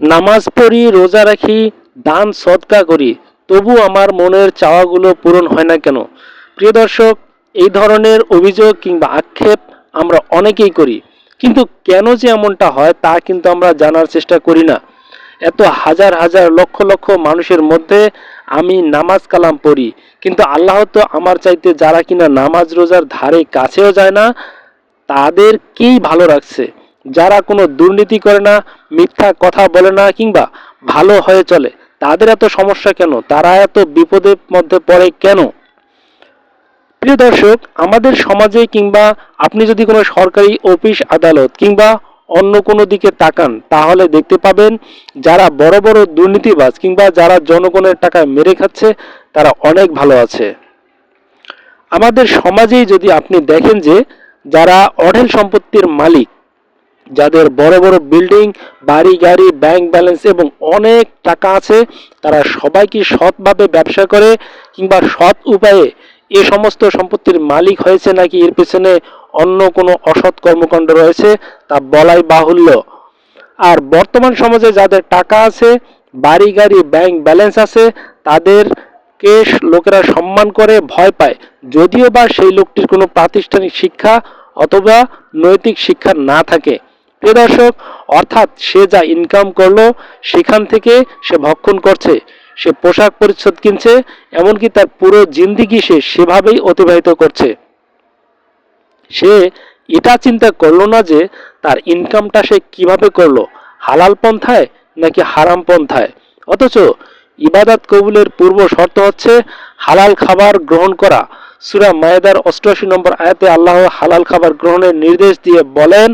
নামাজ পড়ি, রোজা রাখি, দান সৎকা করি। তবু আমার মনের চাওয়াগুলো পূরণ হয় না কেন? প্রিয় দর্শক, এই ধরনের অভিযোগ কিংবা আক্ষেপ আমরা অনেকেই করি। কিন্তু কেন যে এমনটা হয় তা কিন্তু আমরা জানার চেষ্টা করি না। এত হাজার হাজার লক্ষ লক্ষ মানুষের মধ্যে আমি নামাজ কালাম পড়ি। কিন্তু আল্লাহ তো আমার চাইতে যারা কিনা নামাজ রোজার ধারে কাছেও যায় না, তাদেরকেই ভালো রাখছে। যারা কোনো দুর্নীতি করে না মিথ্যা কথা বলে না কিংবা ভালো হয়ে চলে। তাদের এত সমস্যা কেন? তারা এত বিপদের মধ্যে পড়ে কেন? প্রিয় দর্শক, আমাদের সমাজে কিংবা আপনি যদি কোনো সরকারি অফিস, আদালত কিংবা অন্য কোনো দিকে তাকান, তাহলে দেখতে পাবেন যারা বড় বড় দুর্নীতিবাজ কিংবা যারা জনগণের টাকা মেরে খাচ্ছে, তারা অনেক ভালো আছে। আমাদের সমাজেই যদি আপনি দেখেন যে যারা অঢেল সম্পত্তির মালিক যাদের বড় বড় বিল্ডিং বাড়ি, গাড়ি ব্যাংক ব্যালেন্স এবং অনেক টাকা আছে, তারা সবাই কি সৎভাবে ব্যবসা করে কিংবা সৎ উপায়ে এ সমস্ত সম্পত্তির মালিক হয়েছে নাকি এর পেছনে অন্য কোনো অসৎ কর্মকাণ্ড রয়েছে তা বলাই বাহুল্য। আর বর্তমান সমাজে যাদের টাকা আছে, বাড়ি, গাড়ি ব্যাংক ব্যালেন্স আছে তাদেরকে লোকেরা সম্মান করে, ভয় পায়। যদিও বা সেই লোকটির কোনো প্রাতিষ্ঠানিক শিক্ষা অথবা নৈতিক শিক্ষা না থাকে। প্রিয় দর্শক অর্থাৎ সে যা ইনকাম করল, সেখান থেকে সে ভক্ষণ করছে। সে পোশাক পরিচ্ছদ কিনছে, এমনকি তার পুরো জিন্দিগি সে সেভাবেই অতিবাহিত করছে। সে এটা চিন্তা করল না যে তার ইনকামটা সে কীভাবে করল? হালাল পন্থায় নাকি হারাম পন্থায়? অথচ ইবাদত কবুলের পূর্ব শর্ত হচ্ছে হালাল খাবার গ্রহণ করা। সুরা মায়েদার অষ্টআশি নম্বর আয়াতে আল্লাহ হালাল খাবার গ্রহণের নির্দেশ দিয়ে বলেন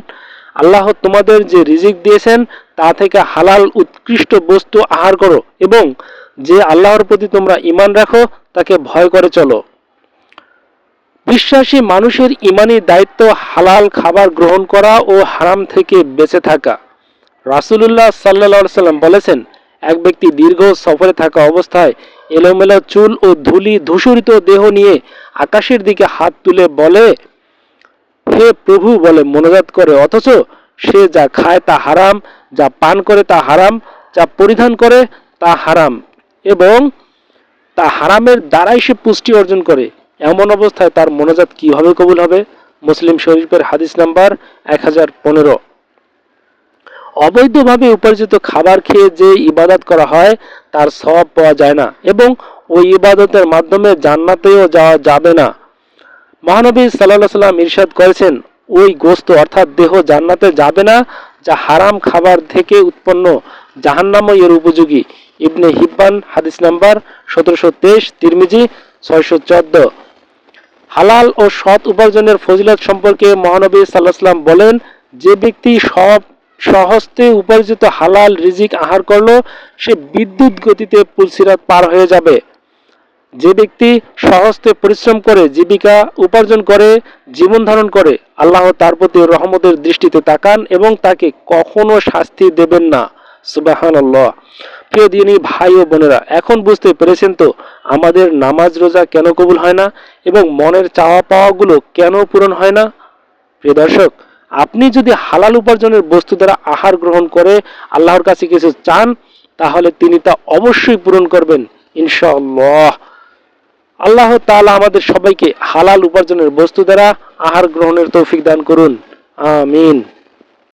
আল্লাহ তোমাদের যে রিজিক দিয়েছেন, তা থেকে হালাল উৎকৃষ্ট বস্তু আহার করো এবং যে আল্লাহর প্রতি তোমরা ইমান রাখো, তাকে ভয় করে চলো। বিশ্বাসী মানুষের ইমানি দায়িত্ব হালাল খাবার গ্রহণ করা ও হারাম থেকে বেঁচে থাকা। রাসুলুল্লাহ সাল্লা সাল্লাম বলেছেন, এক ব্যক্তি দীর্ঘ সফরে থাকা অবস্থায় এলোমেলো চুল ও ধুলি ধূসরিত দেহ নিয়ে আকাশের দিকে হাত তুলে বলে হে প্রভু বলে মনোজাত করে, অথচ সে যা খায় তা হারাম, যা পান করে তা হারাম, যা পরিধান করে তা হারাম, এবং তা হারামের দ্বারাই সে পুষ্টি অর্জন করে। এমন অবস্থায় তার মনোজাত কীভাবে কবুল হবে? মুসলিম শরীফের হাদিস নাম্বার এক হাজার পনেরো। অবৈধভাবে উপার্জিত খাবার খেয়ে যে ইবাদত করা হয়, তার সব পাওয়া যায় না, এবং ওই ইবাদতের মাধ্যমে জান্নাতেও যাওয়া যাবে না। মহানবী সাল্লাহ সাল্লাম ইরশাদ করেছেন, ওই গোস্ত অর্থাৎ দেহ জান্নাতে যাবে না, যা হারাম খাবার থেকে উৎপন্ন জাহান্নাময় এর উপযোগী। ইবনে হিব্বান, হাদিস নাম্বার সতেরোশো তেইশ, তিরমিজি ছয়শো চোদ্দ। হালাল ও সৎ উপার্জনের ফজিলত সম্পর্কে মহানবী সাল্লাহ সাল্লাম বলেন, যে ব্যক্তি সব সহস্তে উপার্জিত হালাল রিজিক আহার করল, সে বিদ্যুৎ গতিতে পুলসিরাত পার হয়ে যাবে। যে ব্যক্তি সহস্তে পরিশ্রম করে, জীবিকা উপার্জন করে, জীবন ধারণ করে, আল্লাহ তার প্রতি রহমতের দৃষ্টিতে তাকান এবং তাকে কখনো শাস্তি দেবেন না। সুবাহান প্রিয় দিনী ভাই ও বোনেরা, এখন বুঝতে পেরেছেন তো আমাদের নামাজ রোজা কেন কবুল হয় না এবং মনের চাওয়া পাওয়াগুলো কেন পূরণ হয় না? প্রিয় দর্শক, আপনি যদি হালাল উপার্জনের বস্তু দ্বারা আহার গ্রহণ করে আল্লাহর কাছে কিছু চান, তাহলে তিনি তা অবশ্যই পূরণ করবেন, ইনশাআল্লাহ। আল্লাহ তালা আমাদের সবাইকে হালাল উপার্জনের বস্তু দ্বারা আহার গ্রহণের তৌফিক দান করুন। আমিন।